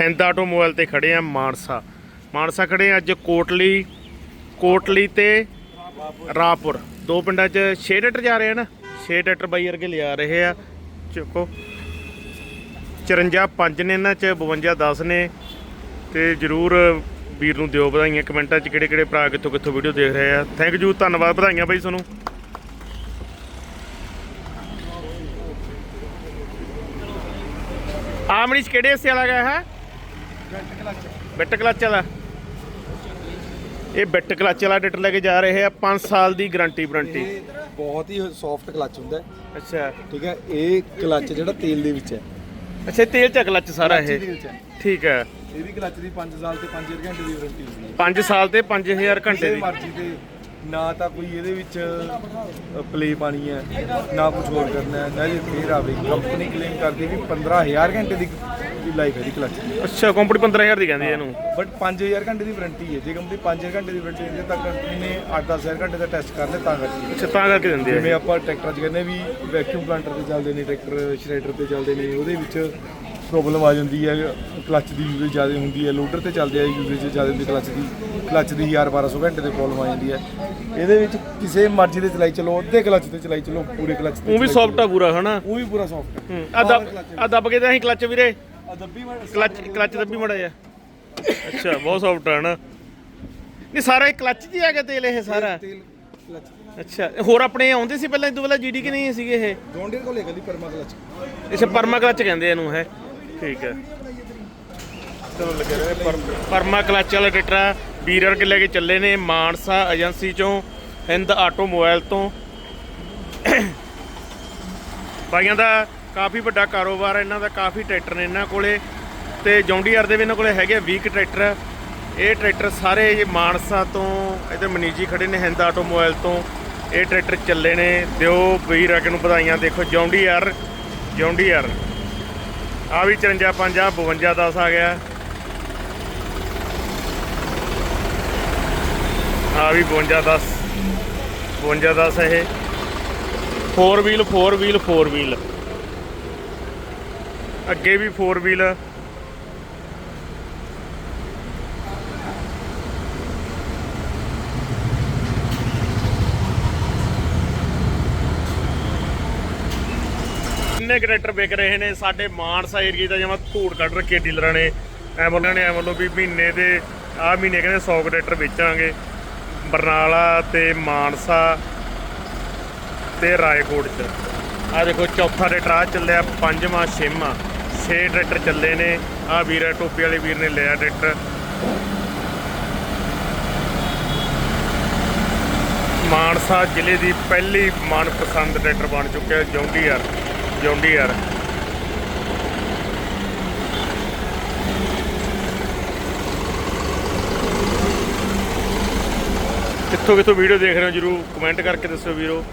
Hind automobile ਤੇ ਖੜੇ ਆ ਮਾਨਸਾ। ਮਾਨਸਾ ਖੜੇ ਆ ਅੱਜ ਕੋਟਲੀ ਕੋਟਲੀ ਤੇ ਰਾਪੁਰ। ਦੋ ਪਿੰਡਾਂ 'ਚ 6 ਟਰੈਕਟਰ ਜਾ ਰਹੇ ਆ ਨਾ? 6 ਟਰੈਕਟਰ ਬਾਈ ਅਰਗੇ ਲਿਆ ਰਹੇ ਆ। ਚੁੱਕੋ। 54 ਪੰਜ ਨੇ ਇਹਨਾਂ 'ਚ 52 10 ਨੇ। ਤੇ ਜਰੂਰ ਵੀਰ ਨੂੰ ਦਿਓ ਵਧਾਈਆਂ ਕਮੈਂਟਾਂ 'ਚ ਕਿਹੜੇ ਕਿਹੜੇ ਭਰਾ ਕਿੱਥੋਂ ਕਿੱਥੋਂ ਵੀਡੀਓ ਦੇਖ ਰਹੇ ਆ। ਥੈਂਕ ਯੂ ਧੰਨਵਾਦ ਵਧਾਈਆਂ ਬਾਈ ਤੁਹਾਨੂੰ। ਆਮਣੀਚ ਕਿਹੜੇ ਹਿੱਸੇ ਵਾਲਾ ਗਿਆ ਹੈ? ਬਿੱਟ ਕਲੱਚ ਵਾਲਾ। ਇਹ ਬਿੱਟ ਕਲੱਚ ਵਾਲਾ ਟਰੈਕਟਰ ਲੈ ਕੇ ਜਾ ਰਹੇ ਆ 5 ਸਾਲ ਦੀ ਗਾਰੰਟੀ ਵਾਰੰਟੀ। ਇਹ ਬਹੁਤ ਹੀ ਸੌਫਟ ਕਲੱਚ ਹੁੰਦਾ ਹੈ। ਅੱਛਾ। ਠੀਕ ਹੈ ਇਹ ਕਲੱਚ ਜਿਹੜਾ ਤੇਲ ਦੇ ਵਿੱਚ ਹੈ। ਅੱਛਾ ਤੇਲ ਚ ਕਲੱਚ ਸਾਰਾ ਇਹ? ਹੈ। ਠੀਕ ਹੈ। ਇਹਦੀ ਕਲੱਚ ਦੀ 5 ਸਾਲ ਤੇ 5 ਘੰਟੇ ਦੀ ਵਾਰੰਟੀ ਹੁੰਦੀ ਹੈ। 5 ਸਾਲ ਤੇ 5000 ਘੰਟੇ ਕਿਸੇ ਦੀ। ਮਰਜ਼ੀ ਤੇ ਨਾ ਤਾਂ ਕੋਈ ਇਹਦੇ ਵਿੱਚ ਪਲੇ ਪਾਣੀ ਹੈ ਨਾ ਕੁਝ ਹੋਰ ਕਰਨਾ ਹੈ। ਨਾ ਜੇ ਫੇਰ ਆਵੇ ਕੰਪਨੀ ਕਲੇਮ ਕਰਦੀ ਵੀ 15000 ਘੰਟੇ ਦੀ ਲਾਈਫ ਹੈ ਦੀ ਕਲੱਚ ਦੀ। ਅੱਛਾ ਕੰਪਨੀ 15000 ਦੀ ਕਹਿੰਦੀ ਇਹਨੂੰ। ਬਟ 5000 ਘੰਟੇ ਦੀ ਵਾਰੰਟੀ ਹੈ। ਜੇ ਕੰਪਨੀ 5000 ਘੰਟੇ ਦੀ ਵਾਰੰਟੀ ਦਿੰਦੀ ਹੈ ਤਾਂ ਕੰਪਨੀ ਨੇ 8-10000 ਘੰਟੇ ਦਾ ਟੈਸਟ ਕਰ ਲਿਆ ਤਾਂ ਕਰਕੇ। ਅੱਛਾ ਤਾਂ ਕਰਕੇ ਦਿੰਦੇ ਜਿਵੇਂ ਆ ਆਪਾਂ ਟਰੈਕਟਰਾਂ 'ਚ ਕਹਿੰਦੇ ਵੀ ਵੈਕਿਊਮ ਪਲਾਂਟਰ ਤੇ ਚੱਲਦੇ ਨੇ ਟਰੈਕਟਰ ਸ਼੍ਰੈਡਰ ਤੇ ਚੱਲਦੇ ਨੇ ਉਹਦੇ ਵਿੱਚ ਪ੍ਰੋਬਲਮ ਆ ਜਾਂਦੀ ਹੈ ਕਲੱਚ ਦੀ ਯੂਜ਼ੇਜ ਜ਼ਿਆਦਾ ਹੁੰਦੀ ਹੈ ਲੋਡਰ ਤੇ ਚੱਲਦੇ ਆ ਯੂਜ਼ੇਜ ਜ਼ਿਆਦਾ ਹੁੰਦੀ ਕਲੱਚ ਦੀ। ਕਲੱਚ ਦੀ 1200 ਘੰਟੇ ਤੇ ਪ੍ਰੋਬਲਮ ਆ ਜਾਂਦੀ ਹੈ। ਇਹਦੇ ਵਿੱਚ ਕਿਸੇ ਮਰਜ਼ੀ ਦੇ ਚਲਾਈ ਚਲੋ ਅੱਧੇ ਕਲੱਚ ਤੇ ਚਲਾਈ ਚਲੋ ਪੂਰੇ ਕਲੱਚ ਤੇ ਉਹ ਵੀ ਸੌਫਟ ਆ ਪੂਰਾ ਹਨਾ। ਉਹ ਵੀ ਪੂਰਾ ਸੌਫਟ ਆ ਆ ਦੱਬ ਕੇ ਤਾਂ ਅਸੀਂ ਕਲੱਚ ਵੀਰੇ। ਦੱਬੀ ਕਲੱਚ ਕਲੱਚ ਦੱਬੀ ਮੜਾ ਜਾ ਅੱਛਾ ਬਹੁਤ ਸੌਫਟ ਆ ਹਨਾ ਨਹੀਂ ਸਾਰਾ ਇਹ ਕਲੱਚ 'ਚ ਹੀ ਆ ਗਿਆ ਤੇਲ ਇਹ ਸਾਰਾ? ਤੇਲ ਕਲੱਚ। ਅੱਛਾ ਹੋਰ ਆਪਣੇ ਆਉਂਦੇ ਸੀ ਪਹਿਲਾਂ ਇਦੋਂ ਪਹਿਲਾਂ ਜੀਡੀ ਕਿ ਨਹੀਂ ਸੀਗੇ ਇਹ? ਜੌਂਡੀਅਰ ਕੋਲ ਹੈਗਾ ਦੀ ਪਰਮਾ ਕਲੱਚ। ਇਸੇ ਪਰਮਾ ਕਲੱਚ ਕਹਿੰਦੇ ਇਹਨੂੰ ਹੈ। ਠੀਕ ਹੈ। ਚਲੋ ਲੱਗੇ ਰਹੇ ਪਰਮ- ਪਰਮਾ ਕਲੱਚ ਵਾਲਾ ਟਰੈਕਟਰ ਆ, ਵੀਰ ਵਰਗੇ ਲੈ ਕੇ ਚੱਲੇ ਨੇ ਮਾਨਸਾ ਏਜੰਸੀ ਚੋਂ ਹਿੰਦ ਆਟੋਮੋਬਾਈਲ ਤੋਂ। ਬਾਈਆਂ ਦਾ ਕਾਫੀ ਵੱਡਾ ਕਾਰੋਬਾਰ ਹੈ, ਇਹਨਾਂ ਦਾ ਕਾਫੀ ਟਰੈਕਟਰ ਨੇ ਇਹਨਾਂ ਕੋਲੇ। ਤੇ ਜੌਂਡੀਆਰ ਦੇ ਵੀ ਇਹਨਾਂ ਕੋਲੇ ਹੈਗੇ 20 ਕੁ ਟਰੈਕਟਰ। ਇਹ ਟਰੈਕਟਰ ਸਾਰੇ ਮਾਨਸਾ ਤੋਂ, ਇਧਰ ਮਨੀਜੀ ਖੜੇ ਨੇ ਹਿੰਦ ਆਟੋਮੋਬਾਈਲ ਤੋਂ। ਇਹ ਟਰੈਕਟਰ ਚੱਲੇ ਨੇ, ਦਿਓ ਵੀਰ ਅਗੇ ਨੂੰ ਵਧਾਈਆਂ, ਦੇਖੋ ਜੌਂਡੀਆਰ ਜੌਂਡੀਆਰ ਆ ਵੀ 54 50 52 10 ਆ ਗਿਆ। ਆ ਵੀ 52 10 52 10 ਇਹ। 4 ਵੀਲ 4 ਵੀਲ 4 ਵੀਲ ਅੱਗੇ ਵੀ 4 ਵੀਲ ਕਿੰਨੇ ਕਰੈਕਟਰ ਵਿਕ ਰਹੇ ਨੇ ਸਾਡੇ ਮਾਨਸਾ ਏਰੀਏ ਦਾ ਜਮਾ ਧੂੜ ਕੱਢ ਰੱਖੇ ਡੀਲਰਾਂ ਨੇ। ਐ ਬੋਲਣਾ ਨੇ, ਐ ਵੱਲੋਂ ਵੀ ਮਹੀਨੇ ਦੇ ਆ ਮਹੀਨੇ ਕਹਿੰਦੇ 100 ਕਰੈਕਟਰ ਵੇਚਾਂਗੇ। ਬਰਨਾਲਾ ਤੇ ਮਾਨਸਾ ਤੇ ਰਾਏਕੋਟ ਚ। ਆ ਦੇਖੋ, ਚੌਥਾ ਟਰੈਕਟਰ ਆ ਚੱਲਿਆ ਪੰਜਵਾਂ, ਛੇਵਾਂ। 6 ਟਰੈਕਟਰ ਚੱਲੇ ਨੇ। ਆ ਵੀਰ ਟੋਪੀ ਵਾਲੇ ਵੀਰ ਨੇ ਲਿਆ ਟਰੈਕਟਰ। ਮਾਨਸਾ ਜ਼ਿਲ੍ਹੇ ਦੀ ਪਹਿਲੀ ਮਨਪਸੰਦ ਟਰੈਕਟਰ ਬਣ ਚੁੱਕਿਆ ਜੌਂਡੀਆਰ ਜੌਂਡੀਆਰ ਕਿੱਥੋਂ ਕਿੱਥੋਂ ਵੀਡੀਓ ਦੇਖ ਰਹੇ ਹੋ ਜਰੂਰ ਕਮੈਂਟ ਕਰਕੇ ਦੱਸੋ ਵੀਰੋ।